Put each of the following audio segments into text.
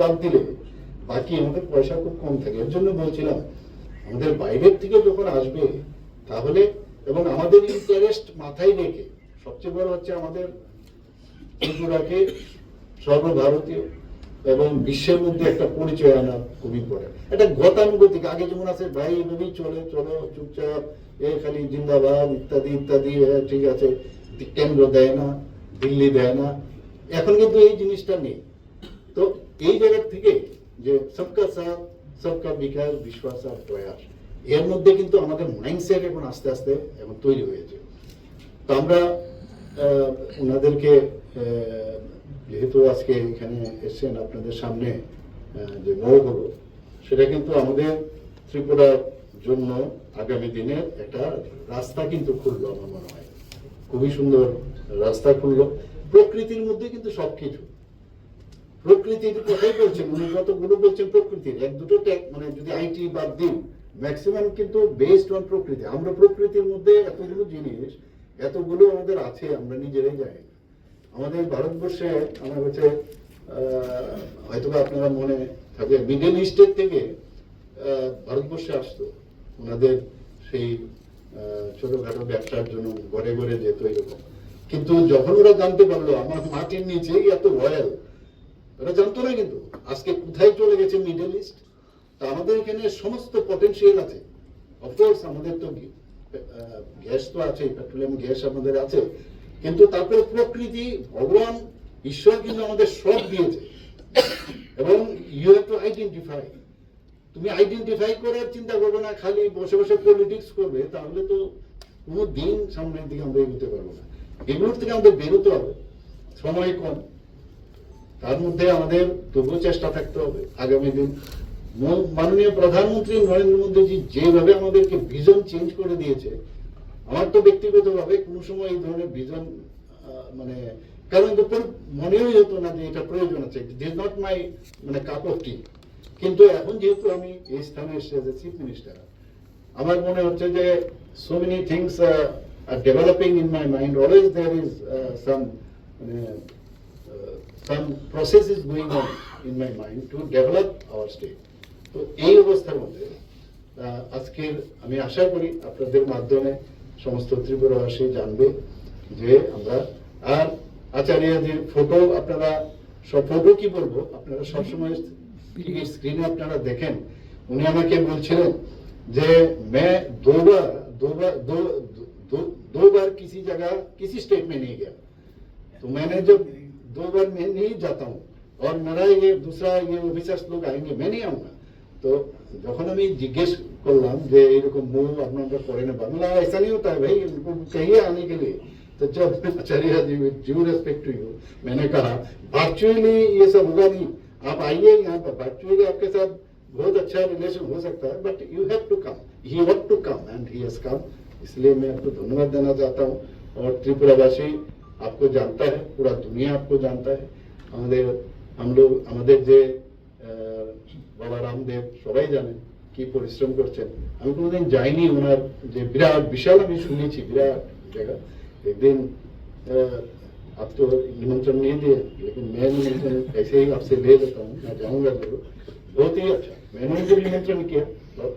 বাদ দিলে বাকি আমাদের পয়সা খুব কম থাকে। এর জন্য বলছিলাম, আমাদের বাইরের থেকে যখন আসবে, তাহলে এবং আমাদের ইন্টারেস্ট মাথায় রেখে সবচেয়ে বড় হচ্ছে আমাদের ত্রিপুরাকে সর্বভারতীয় এবং বিশ্বের মধ্যে একটা পরিচয় আনা খুবই পড়ে এটা গতানুগতিক, আগে যেমন আছে, ভাই এভাবেই চলে, চলো, চুপচাপ, এ খালি জিন্দাবাদ, ইত্যাদি ইত্যাদি ঠিক আছে, কেন্দ্র দেয় না, দিল্লি দেয় না। এখন কিন্তু এই জিনিসটা নেই। এই জায়গার থেকে যে সবকা সাথ, সবকা বিকাশ বিশ্বাস আর প্রয়াস, এর মধ্যে কিন্তু আমাদের মাইন্ডসেট এখন আস্তে আস্তে এখন তৈরি হয়েছে। তো আমরা ওনাদেরকে যেহেতু আজকে এখানে এসেছেন আপনাদের সামনে যে মৌ হলো, সেটা কিন্তু আমাদের ত্রিপুরার জন্য আগামী দিনের একটা রাস্তা কিন্তু খুললো আমার মনে হয়। খুবই সুন্দর রাস্তা খুললো। প্রকৃতির মধ্যে কিন্তু সবকিছু। প্রকৃতির কথাই বলছেন উনি যতগুলো বলছেন প্রকৃতির। এক দুটো ট্যাগ মানে যদি আইটি বাদ দিন ম্যাক্সিমাম কিন্তু বেসড অন প্রকৃতি। আমরা প্রকৃতির মধ্যে এতগুলো জিনিস, এতগুলো আমাদের আছে, আমরা নিজেরাই জানি। আমাদের ভারতবর্ষে, আমার হচ্ছে হয়তো আপনারা মনে থাকে মিডল ইস্টের থেকে ভারতবর্ষে আসতো। ওনাদের সেই ছোটখাটো ব্যবসার জন্য ঘরে ঘরে যেত এরকম। কিন্তু যখন ওরা জানতে পারল, আমার মাটির নিচে এত রয়্যাল জানতো না কিন্তু। আজকে কোথায় চলে গেছে মিডল ইস্ট তা আমাদের এখানে সমস্ত পটেনশিয়াল আছে। অফকোর্স আমাদের তো গ্যাস তো আছে পেট্রোলিয়াম গ্যাস আমাদের আছে। কিন্তু তারপরে প্রকৃতি, ভগবান, ঈশ্বর কিন্তু আমাদের সব দিয়েছে। এবং ইউ হ্যাভ টু আইডেন্টিফাই তুমি আইডেন্টিফাই করার চিন্তা করবে না, খালি বসে বসে পলিটিক্স করবে, তাহলে তো কোনো দিন সামনের দিকে আমরা এগোতে পারব না। এগুলোর থেকে আমাদের বেরোতে হবে। সময় কম। তার মধ্যে আমাদের তবুও চেষ্টা থাকতে হবে আগামী দিন। মাননীয় প্রধানমন্ত্রী নরেন্দ্র মোদীজি যেভাবে আমাদেরকে ভিজন চেঞ্জ করে দিয়েছে, আমার তো ব্যক্তিগতভাবে কোনো সময় এই ধরনের ভিজন মানে কারণ পর- মনেই হতো না যে এটা প্রয়োজন আছে। দিস নট মাই মানে কাপ অফ টি কিন্তু এখন যেহেতু আমি এই স্থানে এসে চিফ মিনিস্টার আমার মনে হচ্ছে যে so many things are developing in my mind always there is some মানে some process is going on in my mind to develop our state তো এই অবস্থার মধ্যে আহ, আজকের আমি আশা করি আপনাদের মাধ্যমে সমস্ত ত্রিপুরাবাসী জানবে যে আমরা আর আচার্যদের ফটো আপনারা সব ফটো কি বলবো আপনারা সবসময় স্ক্রিনে আপনারা দেখেন উনি আমাকে বলছিলেন যে मैं दो बार दो बार दो दो दो बार किसी जगह किसी स्टेट में नहीं गया तो मैंने जब दो बार मैं नहीं जाता हूँ और मेरा ये दूसरा ये ऑफिसार्स लोग आएंगे मैं नहीं आऊंगा तो যখন আমি জিজ্ঞেস করলাম যে এরকম মুভ আপনারা করে না বাংলা ऐसा नहीं होता है भाई इनको कहिए आने के लिए तो जब Acharya ji with due respect to you मैंने कहा वर्चुअली ये सब होगा नहीं आप आइए यहाँ पर वर्चुअली आपके साथ बहुत अच्छा रिलेशन हो सकता है but you have to come he have to come and he has come इसलिए मैं आपको धन्यवाद देना चाहता हूँ और त्रिपुरावासी आपको जानता है पूरा दुनिया आपको जानता है আমাদের हम लोग আমাদের যে আহ, বাবা রামদেব সবাই জানেন কি পরিশ্রম করছেন আমি কোনোদিন যাইনি ওনার যে বিরাট বিশাল আমি শুনেছি বিরাট জায়গা একদিন আহ, आप तो निमंत्रण नहीं दिए लेकिन मैं निमंत्रण ऐसे ही आपसे ले लेता हूँ मैं जाऊंगा जरूर बहुत ही अच्छा मैंने जो निमंत्रण किया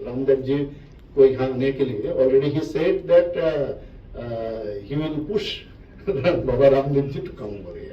रामदेव जी को यहाँ आने के लिए already he said that he will push Baba Ramdev ji to come over